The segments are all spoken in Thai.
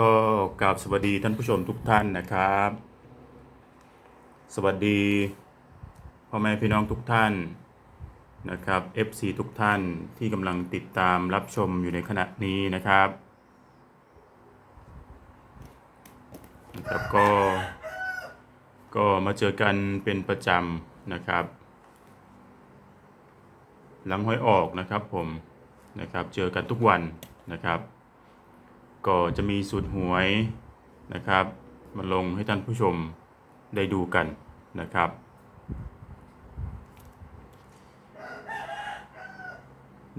ก็กราบสวัสดีท่านผู้ชมทุกท่านนะครับ สวัสดีพ่อแม่พี่น้องทุกท่านนะครับ FC ทุกท่านที่กำลังติดตามรับชมอยู่ในขณะนี้นะครับนะครับก็ก็มาเจอกันเป็นประจำนะครับ หลังห้อยออกนะครับผมนะครับเจอกันทุกวันนะครับ ก็จะมีสูตรหวยนะครับ มาลงให้ท่านผู้ชมได้ดูกันนะครับ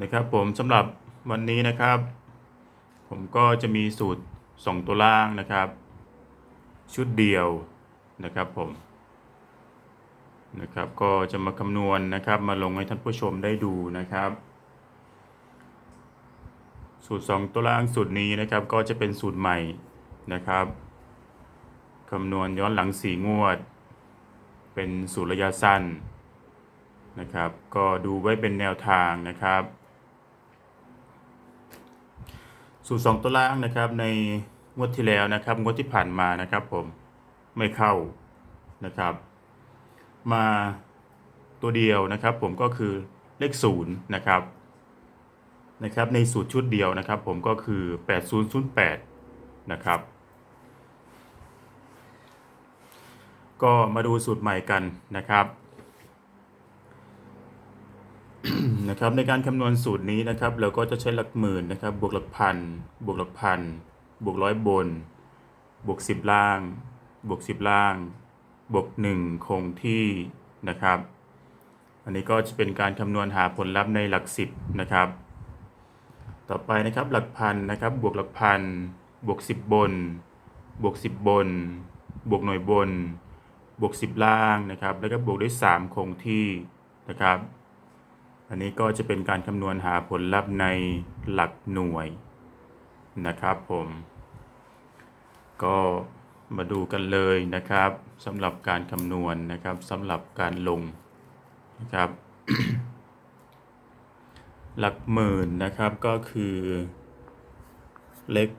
นะครับผมสำหรับวันนี้นะครับ ผมก็จะมีสูตร 2 ตัวล่างนะครับ ชุดเดียวนะครับผมนะครับก็จะมาคำนวณนะครับมาลงให้ท่านผู้ชมได้ดูนะครับ สูตร 2 ตัวล่างสูตรนี้นะครับ ก็จะเป็นสูตรใหม่นะครับคำนวณย้อนหลัง 4 งวด เป็นสูตรระยะสั้นนะครับ ก็ดูไว้เป็นแนวทางนะครับ สูตร 2 ตัวล่างนะครับในงวดที่แล้วนะครับ งวดที่ผ่านมานะครับผมไม่เข้านะครับ มาตัวเดียวนะครับ ผมก็คือเลข0นะครับ นะครับในสูตรชุดเดียวนะครับ ผมก็คือ 8008 นะครับ ก็มาดูสูตรใหม่กันนะครับนะครับในการคำนวณสูตรนี้นะครับ เราก็จะใช้หลักหมื่นนะครับ บวกหลักพัน บวกหลักพัน บวกร้อยบน บวก 10 ล่าง บวก 10 ล่าง บวก 1 คงที่นะครับ อันนี้ก็จะเป็นการคำนวณหาผลลัพธ์ในหลัก 10 นะครับ ต่อไปนะครับหลักพันนะครับบวกหลักพันบวก 10 บน บวก 10 บน บวกหน่วยบน บวก 10 ล่างนะครับ แล้วก็บวกด้วย 3 คงที่นะครับ อันนี้ก็จะเป็นการคำนวณหาผลลัพธ์ในหลักหน่วยนะครับผม ก็มาดูกันเลยนะครับสำหรับการคำนวณนะครับสำหรับการลงนะครับ หลักหมื่นนะครับก็คือเลข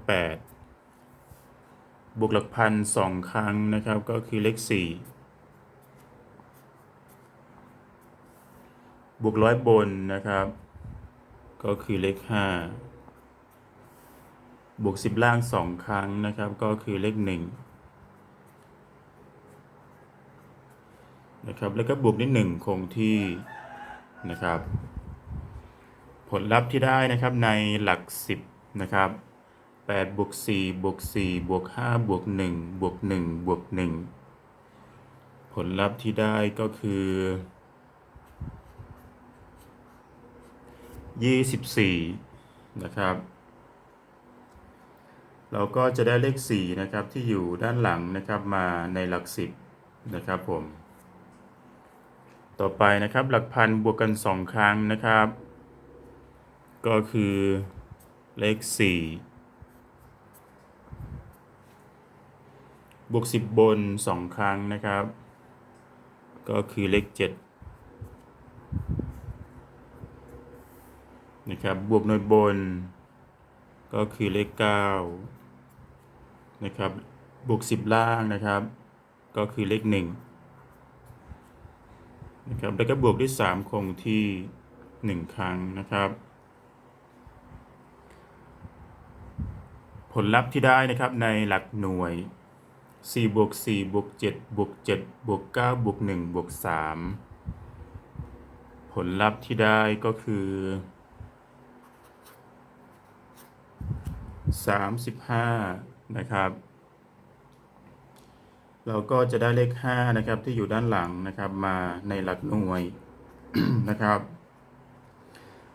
8บวกหลักพันสองครั้งนะครับก็คือเลข4บวกร้อยบนนะครับ ก็คือเลข5บวก10ล่างสองครั้งนะครับ ก็คือเลข1นะครับแล้วก็บวกนิดหนึ่งคงที่นะครับ ผลลัพธ์ที่ได้นะครับในหลัก 10 นะครับ8บวก4บวก4บวก5บวก1บวก1บวก1 ผลลัพธ์ที่ได้ก็คือ 24 นะครับ เราก็จะได้เลข 4 นะครับ ที่อยู่ด้านหลังนะครับมาในหลัก 10 นะครับผม ต่อไปนะครับหลักพันบวกกัน 2 ครั้งนะครับ ก็คือ เลข 4 บวก 10 บน 2 ครั้งนะครับ ก็คือเลข 7 นะครับ บวกหน่วยบน ก็คือเลข 9 นะครับ บวก 10 ล่างนะครับ ก็คือเลข 1นะครับแล้วก็บวกด้วย 3 คงที่ 1 ครั้งนะครับ ผลลัพธ์ที่ได้นะครับในหลักหน่วย 4 บวก 4 บวก 7 บวก 7 บวก 9 บวก 1 บวก 3 ผลลัพธ์ที่ได้ก็คือ 35 นะครับ เราก็จะได้เลข 5 นะครับที่อยู่ด้านหลังนะครับมาในหลักหน่วยนะครับ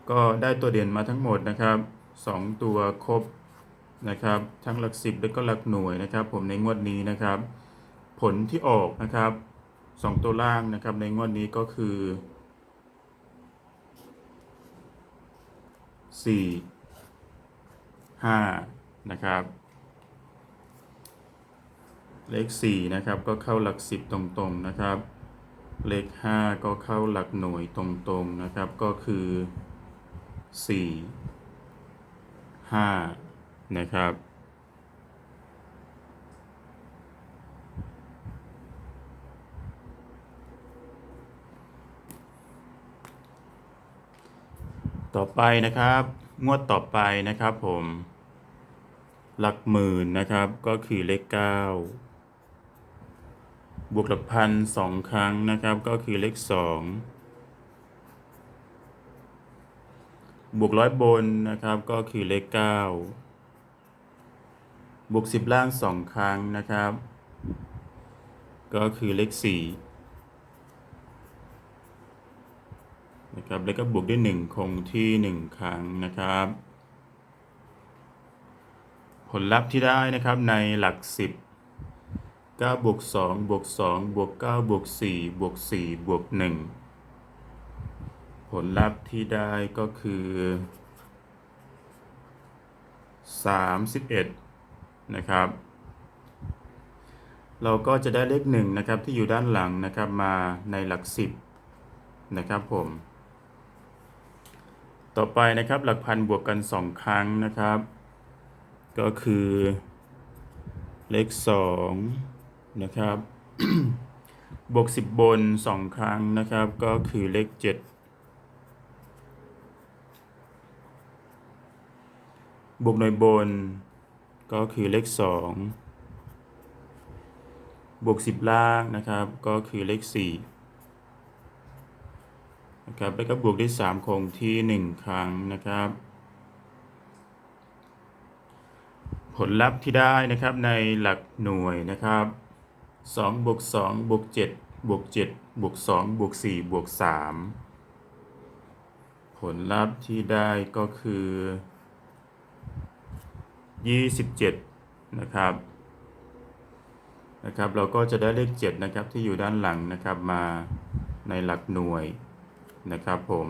ก็ได้ตัวเด่นมาทั้งหมดนะครับ 2 ตัวครบ นะครับ ทั้งหลัก10และก็หลักหน่วยนะครับ ผมในงวดนี้นะครับ ผลที่ออกนะครับ2ตัวล่างนะครับ ในงวดนี้ก็คือ4 5นะครับเลข 4 นะครับ ก็เข้าหลัก 10 ตรงๆนะครับ เลข 5 ก็เข้าหลักหน่วยตรงๆนะครับ ก็คือ 4 5 นะครับ ต่อไปนะครับ งวดต่อไปนะครับผม หลักหมื่นนะครับก็คือเลขเก้าบวกหลักพันสองครั้งนะครับก็คือเลขสองบวกร้อยบนนะครับก็คือเลขเก้า บวกสิบล่างสองครั้งนะครับ ก็คือเลขสี่นะครับแล้วก็บวกด้วยหนึ่งคงที่หนึ่งครั้งนะครับ ผลลัพธ์ที่ได้นะครับในหลัก10 9บวก2บวก2บวก9บวก4บวก4บวก1ผลลัพธ์ที่ได้ก็คือ31 นะครับ เราก็จะได้เลข1นะครับที่อยู่ด้านหลังนะครับมาในหลัก 10นะครับผม ต่อไปนะครับหลักพันบวกกัน 2 ครั้งนะครับ ก็คือเลขสองนะครับบวกสิบบนสองครั้งนะครับ ก็คือเลขเจ็ดบวกหน่วยบน ก็คือเลขสองบวกสิบล่างนะครับ ก็คือเลขสี่นะครับแล้วก็บวกด้วยสามคงที่หนึ่งครั้งนะครับ ผลลัพธ์ที่ได้นะครับในหลักหน่วยนะครับ2บวก2บวก7บวก7บวก2บวก4บวก3ผลลัพธ์ที่ได้ก็คือ 27 นะครับนะครับ เราก็จะได้เลข 7 นะครับที่อยู่ด้านหลังนะครับมาในหลักหน่วยนะครับผม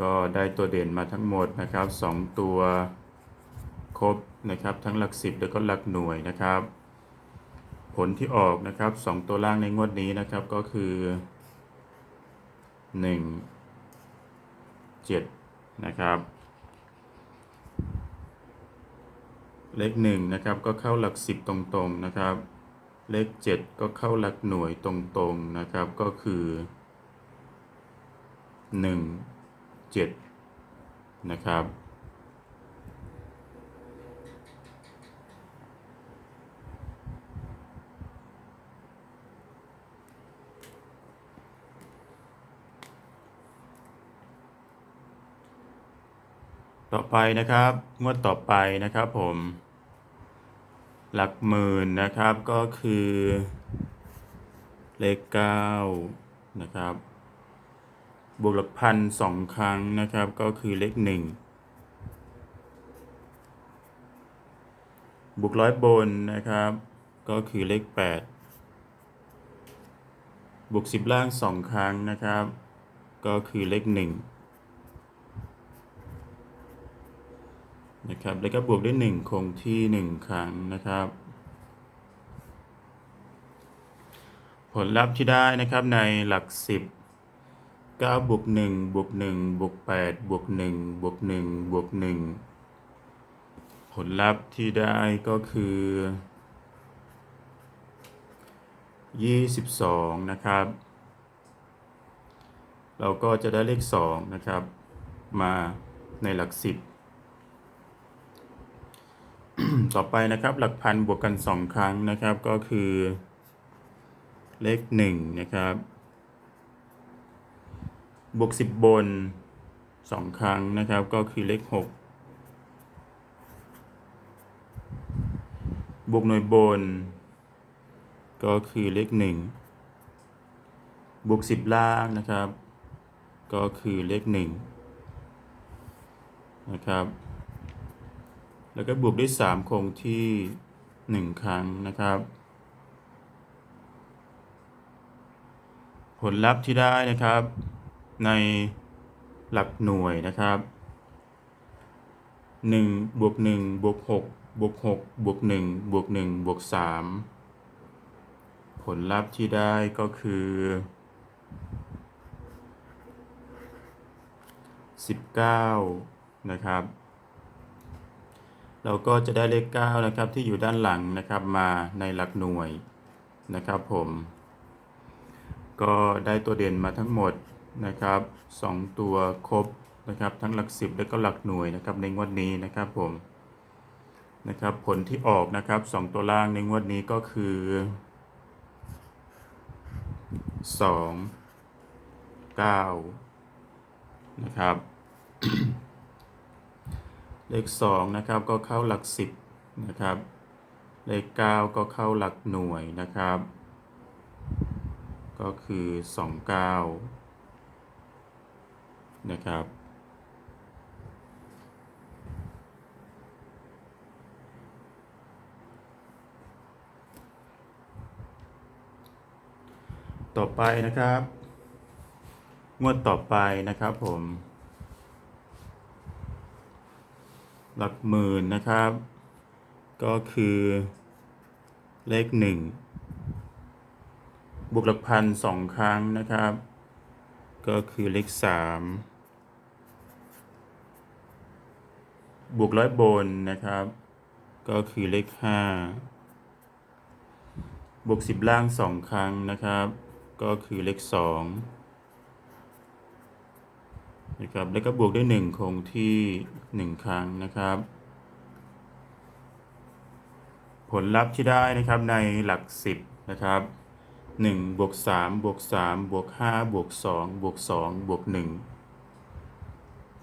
ก็ได้ตัวเด่นมาทั้งหมดนะครับ 2 ตัวครบนะครับทั้งหลักสิบแล้วก็หลักหน่วยนะครับ ผลที่ออกนะครับสองตัวล่างในงวดนี้นะครับก็คือหนึ่งเจ็ดนะครับ เลขหนึ่งนะครับก็เข้าหลักสิบตรงๆนะครับ เลขเจ็ดก็เข้าหลักหน่วยตรงๆนะครับก็คือหนึ่งเจ็ดนะครับต่อไปนะครับ งวดต่อไปนะครับผม หลักหมื่นนะครับก็คือเลขเก้านะครับ บวกหลักพันสองครั้งนะครับก็คือเลขหนึ่งบวกร้อยบนนะครับ ก็คือเลขแปดบวกสิบล่างสองครั้งนะครับ ก็คือเลขหนึ่ง นะครับ แล้วก็บวกด้วย1คงที่ 1 ครั้งนะครับ ผลลัพธ์ที่ได้นะครับในหลัก 10 9บวก1บวก1บวก8บวก1บวก1บวก1ผลลัพธ์ที่ได้ก็คือ 22 นะครับ เราก็จะได้เลข 2 นะครับ มาในหลัก 10 ต่อไปนะครับ หลักพันบวกกัน 2 ครั้งนะครับ ก็คือ เลข1นะครับ บวก 10 บน 2 ครั้งนะครับ ก็คือเลข 6 บวกหน่วยบน ก็คือเลข 1 บวก 10 ล่างนะครับ ก็คือเลข 1 นะครับ แล้วก็บวกด้วย 3 คงที่ 1 ครั้งนะครับ ผลลัพธ์ที่ได้นะครับ ในหลักหน่วยนะครับ1บวก1บวก6บวก6บวก1บวก1บวก3ผลลัพธ์ที่ได้ก็คือ 19 นะครับ เราก็จะได้เลข 9 นะครับที่อยู่ด้านหลังนะครับมาในหลักหน่วยนะครับผม ก็ได้ตัวเด่นมาทั้งหมดนะครับสองตัวครบนะครับทั้งหลักสิบและก็หลักหน่วยนะครับในงวดนี้นะครับผมนะครับผลที่ออกนะครับสองตัวล่างในงวดนี้ก็คือสองเก้านะครับ เลขสองนะครับก็เข้าหลักสิบนะครับเลขเก้าก็เข้าหลักหน่วยนะครับ ก็คือสองเก้านะครับ ต่อไปนะครับ งวดต่อไปนะครับผม หลักหมื่นนะครับ ก็คือเลขหนึ่งบวกหลักพันสองครั้งนะครับ ก็คือเลขสามบวกร้อยบนนะครับ ก็คือเลขห้าบวกสิบล่างสองครั้งนะครับ ก็คือเลขสอง นะครับแล้วก็บวกด้วยหนึ่งคงที่หนึ่งครั้งนะครับ ผลลัพธ์ที่ได้นะครับในหลักสิบนะครับหนึ่งบวกสามบวกสามบวกห้าบวกสองบวกสองบวกหนึ่ง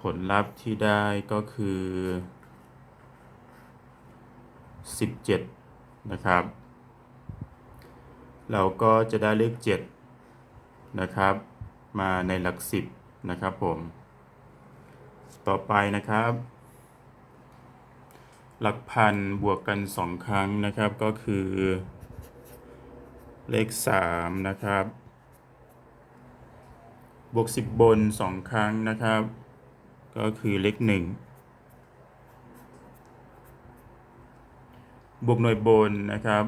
ผลลัพธ์ที่ได้ก็คือสิบเจ็ดนะครับ เราก็จะได้เลขเจ็ดนะครับ มาในหลักสิบนะครับผม ต่อไปนะครับ หลักพันบวกกันสองครั้งนะครับก็คือ เลขสามนะครับ บวกสิบบนสองครั้งนะครับ ก็คือเลขหนึ่งบวกหน่วยบนนะครับ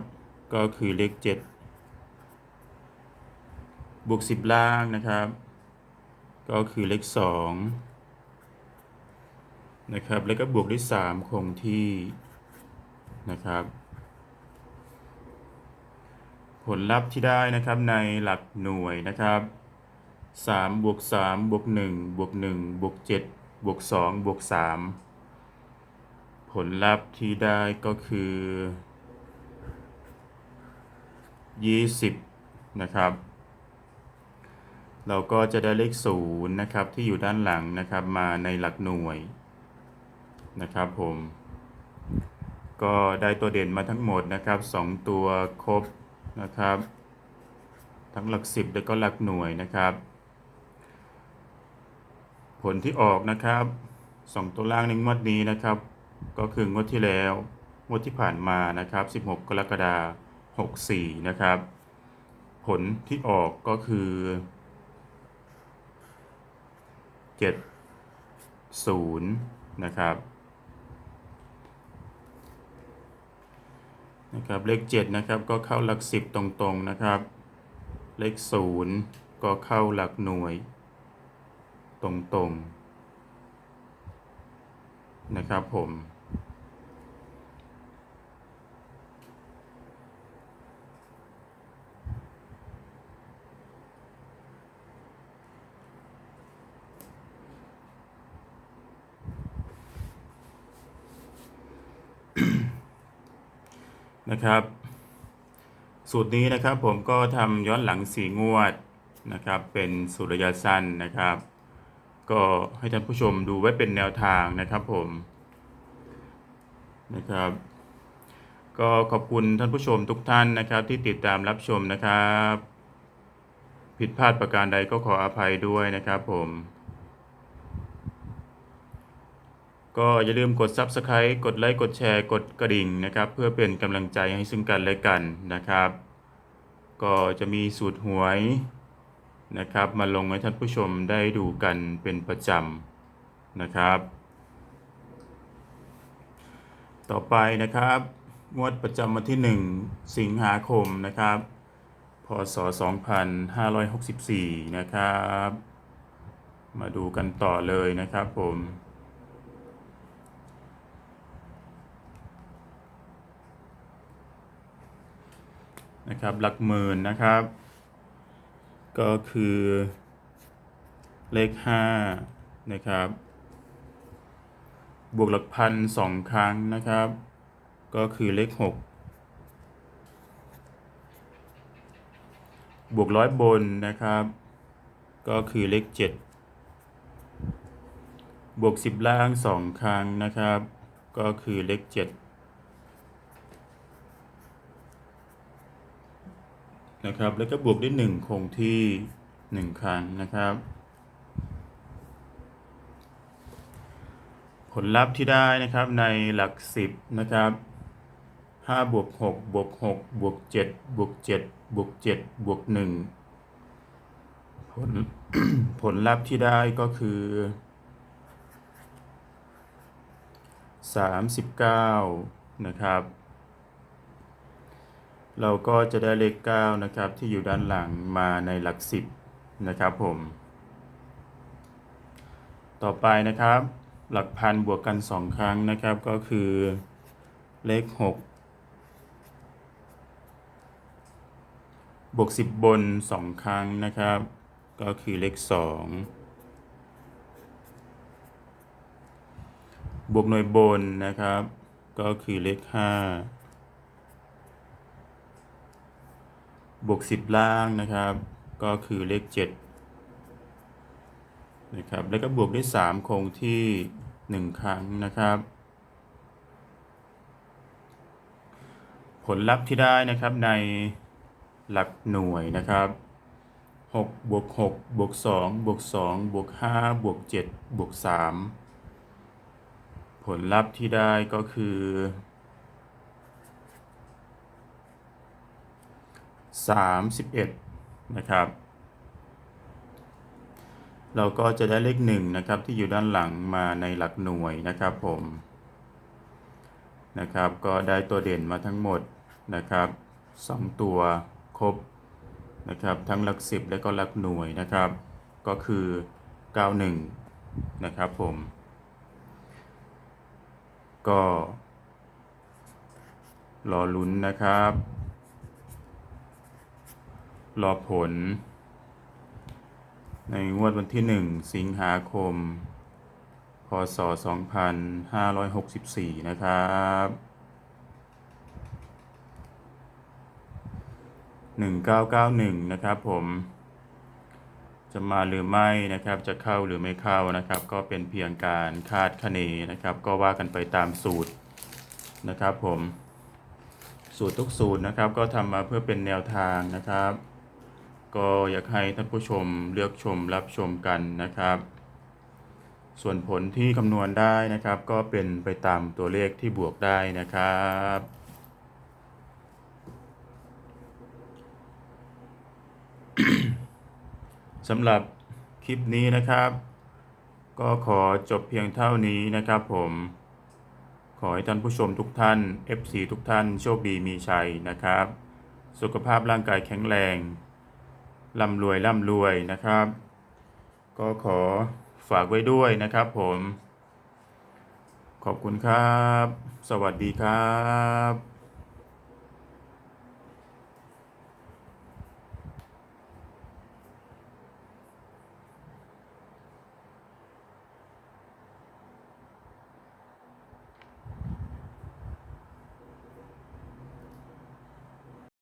ก็คือเลขเจ็ดบวกสิบล่างนะครับ ก็คือเลขสอง นะครับ แล้วก็บวกด้วยสามคงที่นะครับ ผลลัพธ์ที่ได้นะครับในหลักหน่วยนะครับสามบวกสามบวกหนึ่งบวกหนึ่งบวกเจ็ดบวกสองบวกสามผลลัพธ์ที่ได้ก็คือยี่สิบนะครับ เราก็จะได้เลขศูนย์นะครับที่อยู่ด้านหลังนะครับมาในหลักหน่วย นะครับผมก็ได้ตัวเด่นมาทั้งหมดนะครับสองตัวครบนะครับ ทั้งหลักสิบแล้วก็หลักหน่วยนะครับ ผลที่ออกนะครับสองตัวล่างในงวดนี้นะครับ ก็คืองวดที่แล้วงวดที่ผ่านมานะครับ 16 กรกฎาคม64 นะครับ ผลที่ออกก็คือ 70 นะครับ นะครับเลข7นะครับก็เข้าหลัก 10 ตรงๆนะครับ เลข 0 ก็เข้าหลักหน่วย ตรงๆนะครับผม นะครับ สูตรนี้นะครับผมก็ทำย้อนหลังสีงวดนะครับ เป็นสูตรระยะสั้นนะครับ ก็ให้ท่านผู้ชมดูไว้เป็นแนวทางนะครับผมนะครับ ก็ขอบคุณท่านผู้ชมทุกท่านนะครับ ที่ติดตามรับชมนะครับ ผิดพลาดประการใดก็ขออภัยด้วยนะครับผม ก็อย่าลืมกด Subscribe กดไลค์กดแชร์กดกระดิ่งนะครับ เพื่อเป็นกำลังใจให้ซึ่งกันและกันนะครับ ก็จะมีสูตรหวยนะครับ มาลงให้ท่านผู้ชมได้ดูกันเป็นประจำนะครับ ต่อไปนะครับงวดประจำวันที่ 1 สิงหาคมนะครับ พศ 2564 นะครับ มาดูกันต่อเลยนะครับผม นะครับ หลักหมื่นนะครับ ก็คือเลขห้านะครับ บวกหลักพันสองครั้งนะครับ ก็คือเลขหกบวกร้อยบนนะครับ ก็คือเลขเจ็ดบวกสิบล่างสองครั้งนะครับ ก็คือเลขเจ็ด นะครับ แล้วก็บวกด้วยหนึ่งคงที่หนึ่งครั้งนะครับ ผลลัพธ์ที่ได้นะครับในหลักสิบนะครับห้าบวกหกบวกหกบวกเจ็ดบวกเจ็ดบวกเจ็ดบวกหนึ่งผลผลลัพธ์ที่ได้ก็คือสามสิบเก้านะครับ เราก็จะได้เลข9นะครับที่อยู่ด้านหลังมาในหลัก 10 นะครับผม ต่อไปนะครับ หลักพันบวกกัน 2 ครั้งนะครับก็คือเลข 6 บวก 10 บน 2 ครั้งนะครับ ก็คือเลข 2 บวกหน่วยบนนะครับ ก็คือเลข 5 บวกสิบล่างนะครับ ก็คือเลขเจ็ดนะครับ แล้วก็บวกด้วย3คงที่1ครั้งนะครับ ผลลัพธ์ที่ได้นะครับในหลักหน่วยนะครับ6บวก6บวก2บวก2บวก5บวก7บวก3ผลลัพธ์ที่ได้ก็คือ 31 นะครับ เราก็จะได้เลขหนึ่งนะครับที่อยู่ด้านหลังมาในหลักหน่วยนะครับผมนะครับ ก็ได้ตัวเด่นมาทั้งหมดนะครับสองตัวครบนะครับทั้งหลักสิบและก็หลักหน่วยนะครับ ก็คือ 91 นะครับผม ก็รอลุ้นนะครับ รอผล ในงวดวันที่ 1 สิงหาคม พศ 2564 นะครับ1991 นะครับผมจะมาหรือไม่นะครับจะเข้าหรือไม่เข้านะครับ ก็เป็นเพียงการคาดคะเนนะครับ ก็ว่ากันไปตามสูตรนะครับผมสูตรทุกสูตรนะครับ ก็ทำมาเพื่อเป็นแนวทางนะครับ ก็อยากให้ท่านผู้ชมเลือกชมรับชมกันนะครับ ส่วนผลที่คำนวณได้นะครับ ก็เป็นไปตามตัวเลขที่บวกได้นะครับสำหรับคลิปนี้นะครับ ก็ขอจบเพียงเท่านี้นะครับผม ขอให้ท่านผู้ชมทุกท่าน FC ทุกท่านโชคดีมีชัยนะครับ สุขภาพร่างกายแข็งแรง ร่ำรวยร่ำรวยนะครับ ก็ขอฝากไว้ด้วยนะครับผม ขอบคุณครับ สวัสดีครับ